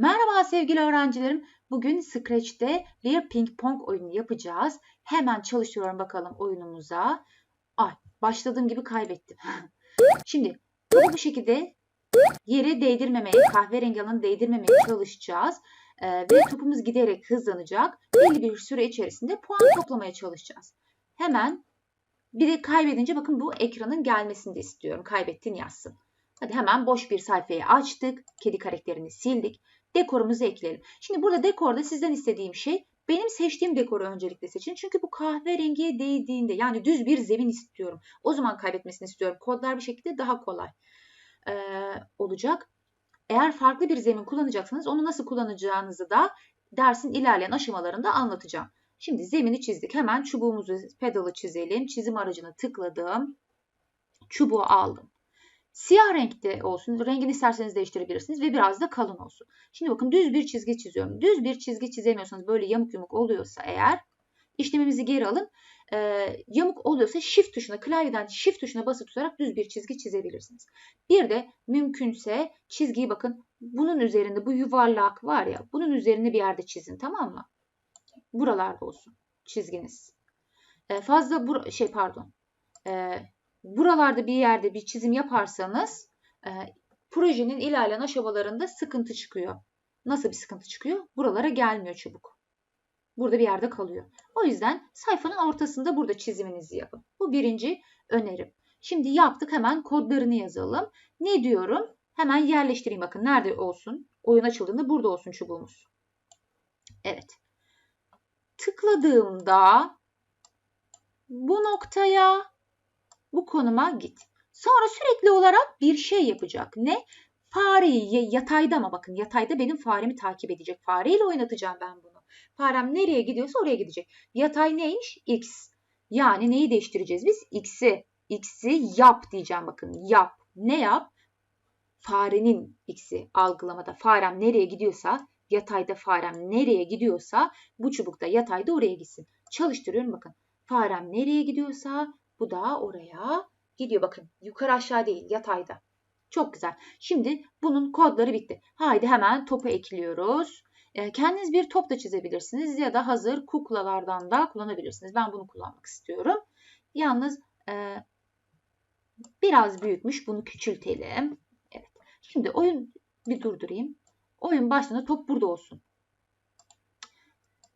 Merhaba sevgili öğrencilerim. Bugün Scratch'te bir ping pong oyunu yapacağız. Hemen çalışıyorum bakalım oyunumuza. Ay başladığım gibi kaybettim. Şimdi bu şekilde yere değdirmemeye, kahverengi alanı değdirmemeye çalışacağız. Ee, ve topumuz giderek hızlanacak. Belli bir süre içerisinde puan toplamaya çalışacağız. Hemen biri kaybedince bakın bu ekranın gelmesini de istiyorum. Kaybettin yazsın. Hadi hemen boş bir sayfayı açtık. Kedi karakterini sildik. Dekorumuzu ekleyelim. Şimdi burada dekorda sizden istediğim şey benim seçtiğim dekoru öncelikle seçin. Çünkü bu kahverengiye değdiğinde yani düz bir zemin istiyorum. O zaman kaybetmesini istiyorum. Kodlar bir şekilde daha kolay ee, olacak. Eğer farklı bir zemin kullanacaksanız onu nasıl kullanacağınızı da dersin ilerleyen aşamalarında anlatacağım. Şimdi zemini çizdik. Hemen çubuğumuzu, pedalı çizelim. Çizim aracına tıkladım. Çubuğu aldım. Siyah renkte olsun. Rengini isterseniz değiştirebilirsiniz ve biraz da kalın olsun. Şimdi bakın düz bir çizgi çiziyorum. Düz bir çizgi çizemiyorsanız böyle yamuk yumuk oluyorsa eğer işlemimizi geri alın. Ee, yamuk oluyorsa shift tuşuna, klavyeden shift tuşuna basıp tutarak düz bir çizgi çizebilirsiniz. Bir de mümkünse çizgiyi bakın bunun üzerinde bu yuvarlak var ya bunun üzerinde bir yerde çizin tamam mı? Buralarda olsun çizginiz. Ee, fazla bu şey pardon. Ee, buralarda bir yerde bir çizim yaparsanız e, projenin ilerleyen aşamalarında sıkıntı çıkıyor. Nasıl bir sıkıntı çıkıyor? Buralara gelmiyor çubuk. Burada bir yerde kalıyor. O yüzden sayfanın ortasında burada çiziminizi yapın. Bu birinci önerim. Şimdi yaptık hemen kodlarını yazalım. Ne diyorum? Hemen yerleştireyim bakın nerede olsun? Oyun açıldığında burada olsun çubuğumuz. Evet. Tıkladığımda bu noktaya bu konuma git. Sonra sürekli olarak bir şey yapacak. Ne? Fareyi yatayda ama bakın yatayda benim faremi takip edecek. Fareyle oynatacağım ben bunu. Farem nereye gidiyorsa oraya gidecek. Yatay neymiş? X. Yani neyi değiştireceğiz biz? X'i. X'i yap diyeceğim bakın. Yap. Ne yap? Farenin X'i algılamada. Farem nereye gidiyorsa yatayda farem nereye gidiyorsa bu çubukta yatayda oraya gitsin. Çalıştırıyorum bakın. Farem nereye gidiyorsa bu da oraya gidiyor. Bakın yukarı aşağı değil yatayda. Çok güzel. Şimdi bunun kodları bitti. Haydi hemen topu ekliyoruz. E, kendiniz bir top da çizebilirsiniz ya da hazır kuklalardan da kullanabilirsiniz. Ben bunu kullanmak istiyorum. Yalnız e, biraz büyükmüş. Bunu küçültelim. Evet. Şimdi oyun bir durdurayım. Oyun başında top burada olsun.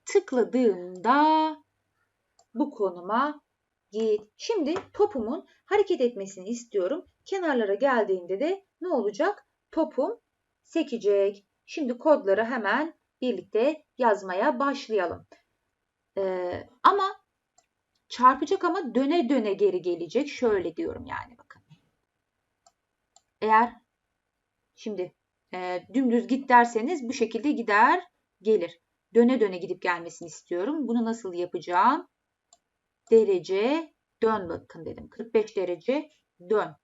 Tıkladığımda bu konuma git. Şimdi topumun hareket etmesini istiyorum. Kenarlara geldiğinde de ne olacak? Topum sekecek. Şimdi kodları hemen birlikte yazmaya başlayalım. Ee, ama çarpacak ama döne döne geri gelecek. Şöyle diyorum yani bakın. Eğer şimdi e, dümdüz git derseniz bu şekilde gider gelir. Döne döne gidip gelmesini istiyorum. Bunu nasıl yapacağım? Derece dön bakın dedim. 45 derece dön.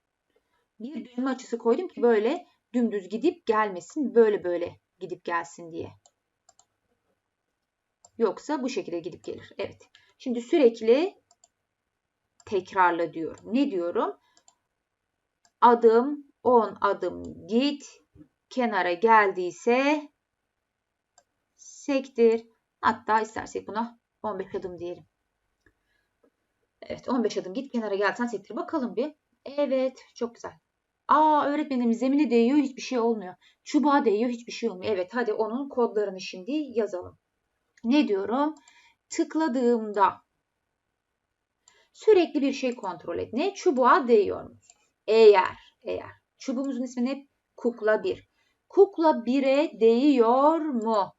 Bir dönme açısı koydum ki böyle dümdüz gidip gelmesin. Böyle böyle gidip gelsin diye. Yoksa bu şekilde gidip gelir. Evet. Şimdi sürekli tekrarla diyorum. Ne diyorum? Adım 10 adım git. Kenara geldiyse sektir. Hatta istersek buna 15 adım diyelim. Evet 15 adım git kenara gelsen sektir. Bakalım bir. Evet çok güzel. Aa öğretmenim zemine değiyor hiçbir şey olmuyor. Çubuğa değiyor hiçbir şey olmuyor. Evet hadi onun kodlarını şimdi yazalım. Ne diyorum? Tıkladığımda sürekli bir şey kontrol et. Ne? Çubuğa değiyor mu? Eğer, eğer. Çubuğumuzun ismi ne? Kukla 1. Kukla 1'e değiyor mu?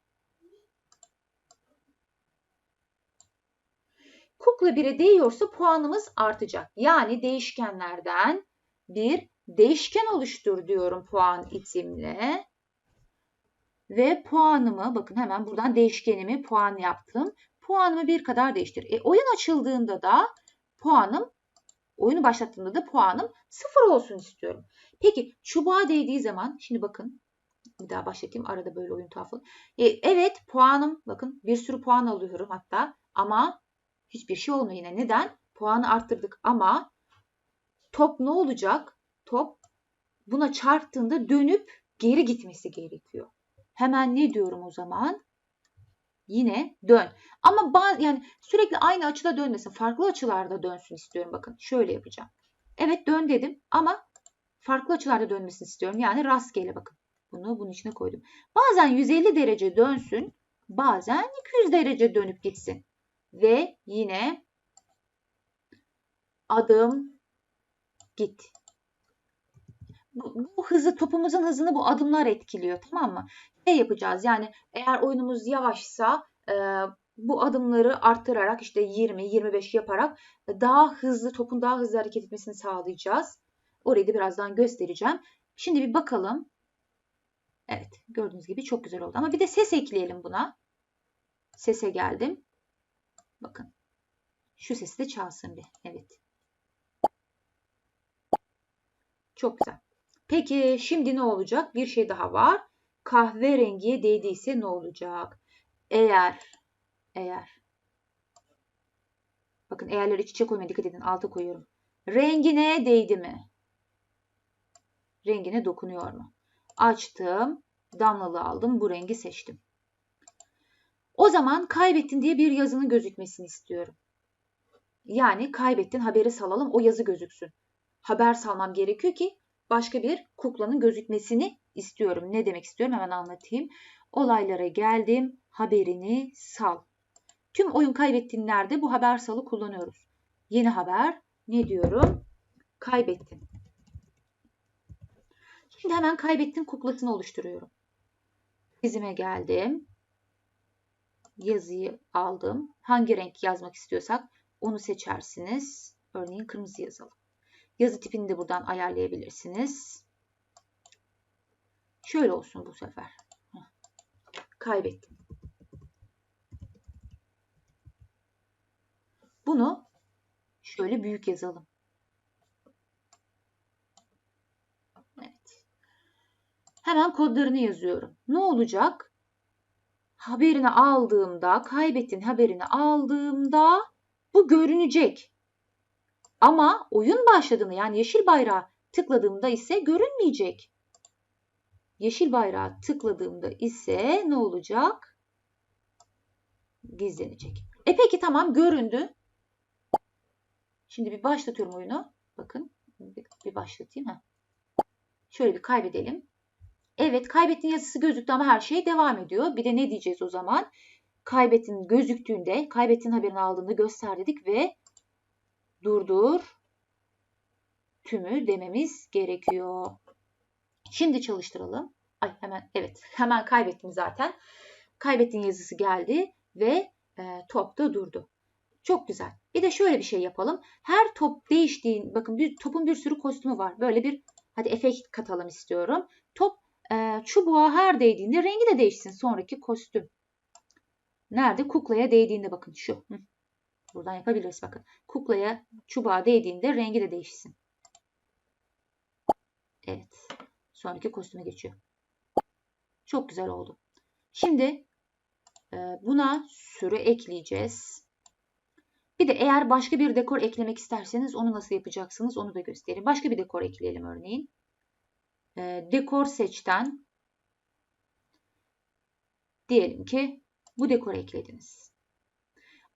Kukla 1'e değiyorsa puanımız artacak. Yani değişkenlerden bir değişken oluştur diyorum puan itimle. Ve puanımı bakın hemen buradan değişkenimi puan yaptım. Puanımı bir kadar değiştir. E, oyun açıldığında da puanım oyunu başlattığımda da puanım sıfır olsun istiyorum. Peki çubuğa değdiği zaman şimdi bakın bir daha başlatayım arada böyle oyun tuhafı. E, evet puanım bakın bir sürü puan alıyorum hatta ama hiçbir şey olmuyor yine. Neden? Puanı arttırdık ama top ne olacak? Top buna çarptığında dönüp geri gitmesi gerekiyor. Hemen ne diyorum o zaman? Yine dön. Ama bazı, yani sürekli aynı açıda dönmesin. Farklı açılarda dönsün istiyorum. Bakın şöyle yapacağım. Evet dön dedim ama farklı açılarda dönmesini istiyorum. Yani rastgele bakın. Bunu bunun içine koydum. Bazen 150 derece dönsün. Bazen 200 derece dönüp gitsin. Ve yine adım git. Bu, bu hızı topumuzun hızını bu adımlar etkiliyor tamam mı? Ne yapacağız? Yani eğer oyunumuz yavaşsa e, bu adımları arttırarak işte 20-25 yaparak daha hızlı topun daha hızlı hareket etmesini sağlayacağız. Orayı da birazdan göstereceğim. Şimdi bir bakalım. Evet gördüğünüz gibi çok güzel oldu. Ama bir de ses ekleyelim buna. Sese geldim. Bakın. Şu sesi de çalsın bir. Evet. Çok güzel. Peki şimdi ne olacak? Bir şey daha var. Kahverengiye değdiyse ne olacak? Eğer eğer bakın eğerleri iç içe koymaya dikkat edin. Alta koyuyorum. Rengine değdi mi? Rengine dokunuyor mu? Açtım. Damlalı aldım. Bu rengi seçtim. O zaman kaybettin diye bir yazının gözükmesini istiyorum. Yani kaybettin haberi salalım o yazı gözüksün. Haber salmam gerekiyor ki başka bir kuklanın gözükmesini istiyorum. Ne demek istiyorum hemen anlatayım. Olaylara geldim haberini sal. Tüm oyun kaybettiğinlerde bu haber salı kullanıyoruz. Yeni haber ne diyorum? Kaybettin. Şimdi hemen kaybettin kuklasını oluşturuyorum. Dizime geldim. Yazıyı aldım. Hangi renk yazmak istiyorsak onu seçersiniz. Örneğin kırmızı yazalım. Yazı tipini de buradan ayarlayabilirsiniz. Şöyle olsun bu sefer. Kaybettim. Bunu şöyle büyük yazalım. Evet. Hemen kodlarını yazıyorum. Ne olacak? Haberini aldığımda, kaybettin haberini aldığımda bu görünecek. Ama oyun başladığını yani yeşil bayrağı tıkladığımda ise görünmeyecek. Yeşil bayrağı tıkladığımda ise ne olacak? Gizlenecek. E peki tamam göründü. Şimdi bir başlatıyorum oyunu. Bakın bir başlatayım. ha. Şöyle bir kaybedelim. Evet kaybettiğin yazısı gözüktü ama her şey devam ediyor. Bir de ne diyeceğiz o zaman? Kaybettin gözüktüğünde, kaybettiğin haberini aldığında göster dedik ve durdur tümü dememiz gerekiyor. Şimdi çalıştıralım. Ay hemen evet hemen kaybettim zaten. Kaybettiğin yazısı geldi ve e, top da durdu. Çok güzel. Bir de şöyle bir şey yapalım. Her top değiştiğin bakın bir topun bir sürü kostümü var. Böyle bir hadi efekt katalım istiyorum. Top e, çubuğa her değdiğinde rengi de değişsin sonraki kostüm. Nerede? Kuklaya değdiğinde bakın şu. Buradan yapabiliriz bakın. Kuklaya çubuğa değdiğinde rengi de değişsin. Evet. Sonraki kostüme geçiyor. Çok güzel oldu. Şimdi e, buna süre ekleyeceğiz. Bir de eğer başka bir dekor eklemek isterseniz onu nasıl yapacaksınız onu da göstereyim. Başka bir dekor ekleyelim örneğin. E, dekor seçten diyelim ki bu dekor eklediniz.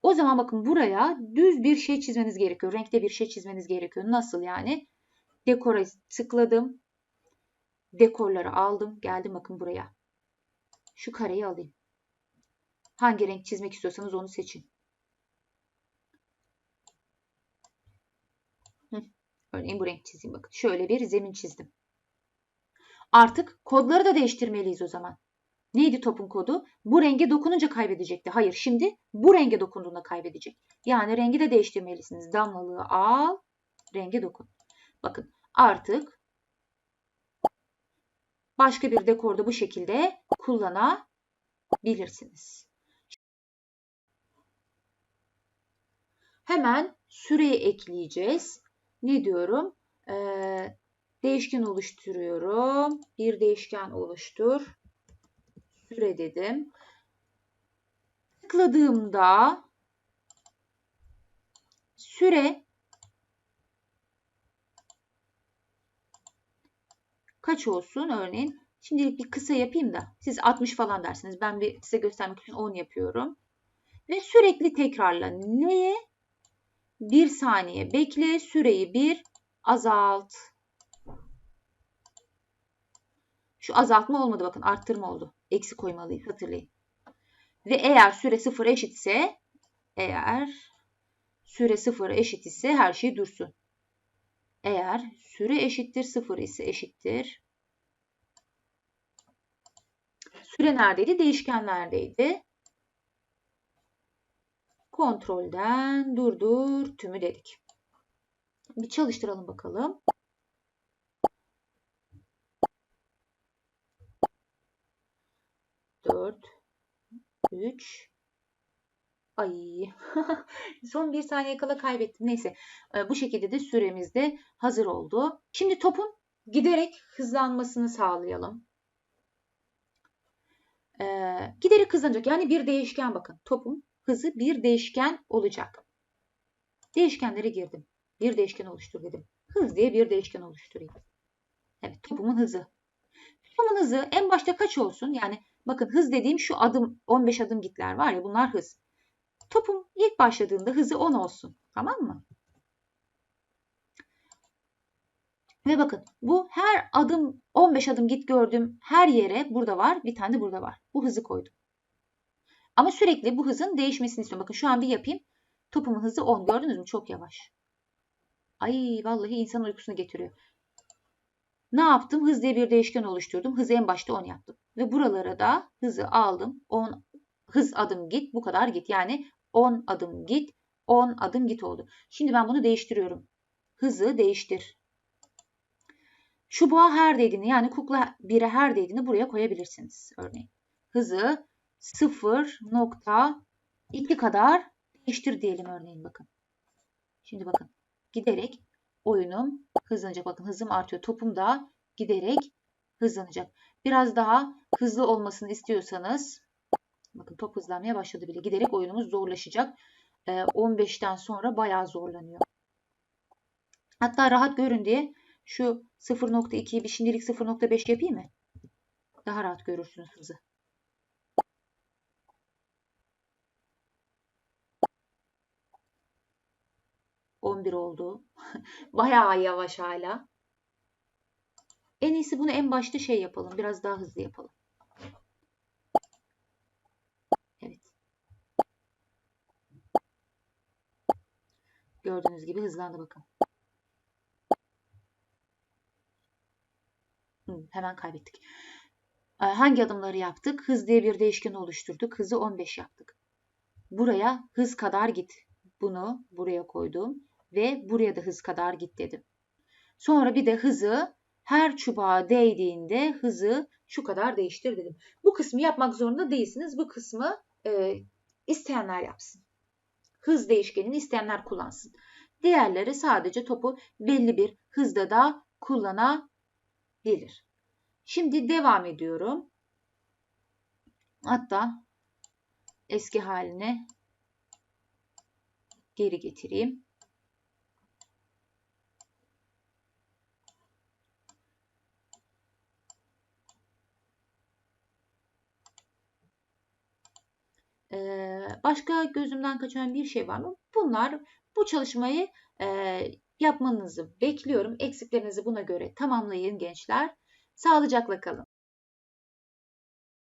O zaman bakın buraya düz bir şey çizmeniz gerekiyor. Renkte bir şey çizmeniz gerekiyor. Nasıl yani? Dekora tıkladım. Dekorları aldım. Geldim bakın buraya. Şu kareyi alayım. Hangi renk çizmek istiyorsanız onu seçin. Örneğin bu renk çizeyim bakın. Şöyle bir zemin çizdim. Artık kodları da değiştirmeliyiz o zaman. Neydi topun kodu? Bu renge dokununca kaybedecekti. Hayır şimdi bu renge dokunduğunda kaybedecek. Yani rengi de değiştirmelisiniz. Damlalığı al, renge dokun. Bakın artık başka bir dekorda bu şekilde kullanabilirsiniz. Hemen süreyi ekleyeceğiz. Ne diyorum? Ee, değişken oluşturuyorum. Bir değişken oluştur. Süre dedim. Tıkladığımda süre kaç olsun? Örneğin Şimdilik bir kısa yapayım da siz 60 falan dersiniz. Ben bir size göstermek için 10 yapıyorum. Ve sürekli tekrarla. Neye? Bir saniye bekle. Süreyi bir azalt. Şu azaltma olmadı bakın arttırma oldu. Eksi koymalıyız hatırlayın. Ve eğer süre sıfır eşitse eğer süre sıfır eşit ise her şey dursun. Eğer süre eşittir sıfır ise eşittir. Süre neredeydi? Değişken neredeydi? Kontrolden durdur tümü dedik. Bir çalıştıralım bakalım. Dört, üç, Ay son bir saniye kala kaybettim. Neyse e, bu şekilde de süremiz de hazır oldu. Şimdi topun giderek hızlanmasını sağlayalım. Ee, giderek hızlanacak. Yani bir değişken bakın. Topun hızı bir değişken olacak. Değişkenlere girdim. Bir değişken oluştur dedim. Hız diye bir değişken oluşturayım. Evet topumun hızı. Topumun hızı en başta kaç olsun? Yani bakın hız dediğim şu adım 15 adım gitler var ya bunlar hız. Topum ilk başladığında hızı 10 olsun. Tamam mı? Ve bakın bu her adım 15 adım git gördüm her yere burada var bir tane de burada var. Bu hızı koydum. Ama sürekli bu hızın değişmesini istiyorum. Bakın şu an bir yapayım. Topumun hızı 10 gördünüz mü? Çok yavaş. Ay vallahi insan uykusunu getiriyor. Ne yaptım? Hız diye bir değişken oluşturdum. Hızı en başta 10 yaptım. Ve buralara da hızı aldım. 10 hız adım git bu kadar git. Yani 10 adım git 10 adım git oldu. Şimdi ben bunu değiştiriyorum. Hızı değiştir. Çubuğa her dediğini yani kukla 1'e her dediğini buraya koyabilirsiniz örneğin. Hızı 0.2 kadar değiştir diyelim örneğin bakın. Şimdi bakın giderek oyunum hızlanacak. Bakın hızım artıyor. Topum da giderek hızlanacak. Biraz daha hızlı olmasını istiyorsanız bakın top hızlanmaya başladı bile. Giderek oyunumuz zorlaşacak. 15'ten sonra bayağı zorlanıyor. Hatta rahat görün diye şu 0.2'yi bir şimdilik 0.5 yapayım mı? Daha rahat görürsünüz hızı. bir oldu. Bayağı yavaş hala. En iyisi bunu en başta şey yapalım. Biraz daha hızlı yapalım. Evet. Gördüğünüz gibi hızlandı bakın. hemen kaybettik. Ee, hangi adımları yaptık? Hız diye bir değişken oluşturduk. Hızı 15 yaptık. Buraya hız kadar git. Bunu buraya koydum ve buraya da hız kadar git dedim. Sonra bir de hızı her çubuğa değdiğinde hızı şu kadar değiştir dedim. Bu kısmı yapmak zorunda değilsiniz. Bu kısmı e, isteyenler yapsın. Hız değişkenini isteyenler kullansın. Diğerleri sadece topu belli bir hızda da kullanabilir. Şimdi devam ediyorum. Hatta eski haline geri getireyim. Başka gözümden kaçan bir şey var mı? Bunlar bu çalışmayı yapmanızı bekliyorum. Eksiklerinizi buna göre tamamlayın gençler. Sağlıcakla kalın.